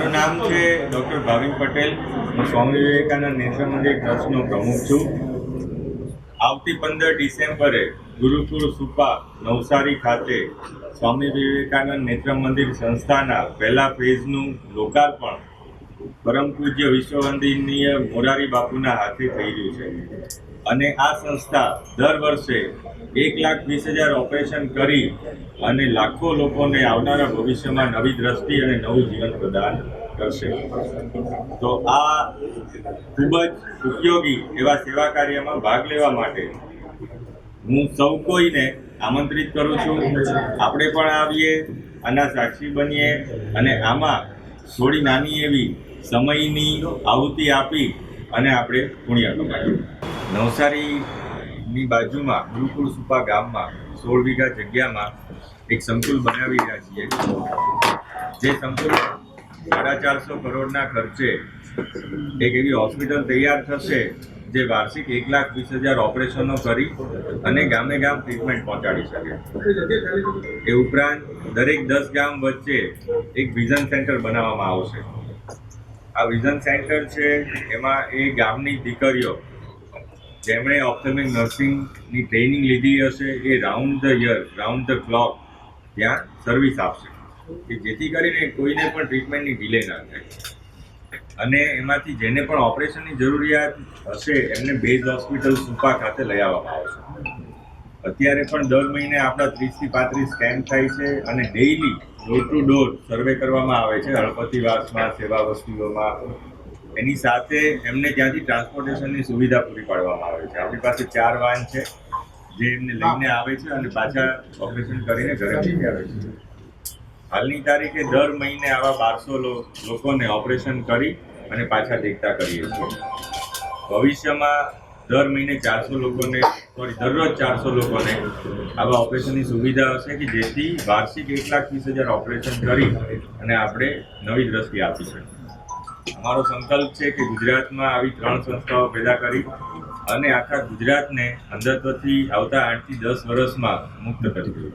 મારું નામ છે ડૉક્ટર ભાવિન પટેલ. હું સ્વામી વિવેકાનંદ નેત્ર મંદિર ટ્રસ્ટનો પ્રમુખ છું. આવતી પંદર ડિસેમ્બરે ગુરુકુળ સુપા નવસારી ખાતે સ્વામી વિવેકાનંદ નેત્ર મંદિર સંસ્થાના પહેલા ફેઝનું લોકાર્પણ પરમ પૂજ્ય વિશ્વવંદનીય મોરારી બાપુના હાથે થઈ રહ્યું છે. અને આ સંસ્થા દર વર્ષે એક લાખ વીસ હજાર ઓપરેશન કરી અને લાખો લોકોને આવનારા ભવિષ્યમાં નવી દ્રષ્ટિ અને નવું જીવન પ્રદાન કરશે. તો આ ખૂબ જ ઉપયોગી એવા સેવા કાર્યમાં ભાગ લેવા માટે હું સૌ કોઈને આમંત્રિત કરું છું. આપણે પણ આવીએ, આના સાક્ષી બનીએ અને આમાં થોડી નાની એવી સમયની આહુતિ આપી અને આપણે પુણ્ય કમાઈએ. નવસારીની બાજુમાં, ગુરુકુળ સુપા ગામમાં, સોળ વીઘા જગ્યામાં એક સંકુલ બનાવી રહ્યા છીએ. જે સંકુલ સાડા ચારસો કરોડના ખર્ચે એક એવી હોસ્પિટલ તૈયાર થશે, જે વાર્ષિક એક લાખ વીસ હજાર ઓપરેશનો કરી અને ગામે ગામ ટ્રીટમેન્ટ પહોંચાડી શકે. એ ઉપરાંત દરેક દસ ગામ વચ્ચે એક વિઝન સેન્ટર બનાવવામાં આવશે. આ વિઝન સેન્ટર છે, એમાં એ ગામની દીકરીઓ જેમણે ઓપ્થેમિક નર્સિંગની ટ્રેનિંગ લીધી હશે, એ round the year round the clock ત્યાં સર્વિસ આપશે. કે જેથી કરીને કોઈને પણ ટ્રીટમેન્ટની ડિલે ના થાય. અને એમાંથી જેને પણ ઓપરેશનની જરૂરિયાત હશે, એમને બેઝ હોસ્પિટલ સુપા ખાતે લઈ આવવામાં આવશે. અત્યારે પણ દર મહિને આપણા ત્રીસથી પાંત્રીસ કેમ્પ થાય છે અને daily door to door survey કરવામાં આવે છે. હળપતિવાસમાં સેવા વસ્તુઓમાં એની સાથે એમને ત્યાંથી ટ્રાન્સપોર્ટેશનની સુવિધા પૂરી પાડવામાં આવે છે. આપણી પાસે ચાર વાહન છે, જે એમને લઈને આવે છે અને પાછા ઓપરેશન કરીને ઘરે મૂકી આવે છે. હાલની તારીખે દર મહિને આવા બારસો લોકોને ઓપરેશન કરી અને પાછા દેખતા કરીએ છીએ. ભવિષ્યમાં દર મહિને ચારસો લોકોને સોરી દરરોજ ચારસો લોકોને આવા ઓપરેશનની સુવિધા હશે કે જેથી વાર્ષિક એક લાખ વીસ હજાર ઓપરેશન કરી અને આપણે નવી દ્રષ્ટિ આપી શકીએ. અમારો સંકલ્પ છે કે ગુજરાતમાં આવી ત્રણ સંસ્થાઓ પેદા કરી અને આખા ગુજરાતને અંધત્વથી આવતા આઠથી દસ વર્ષમાં મુક્ત કરી દઈએ.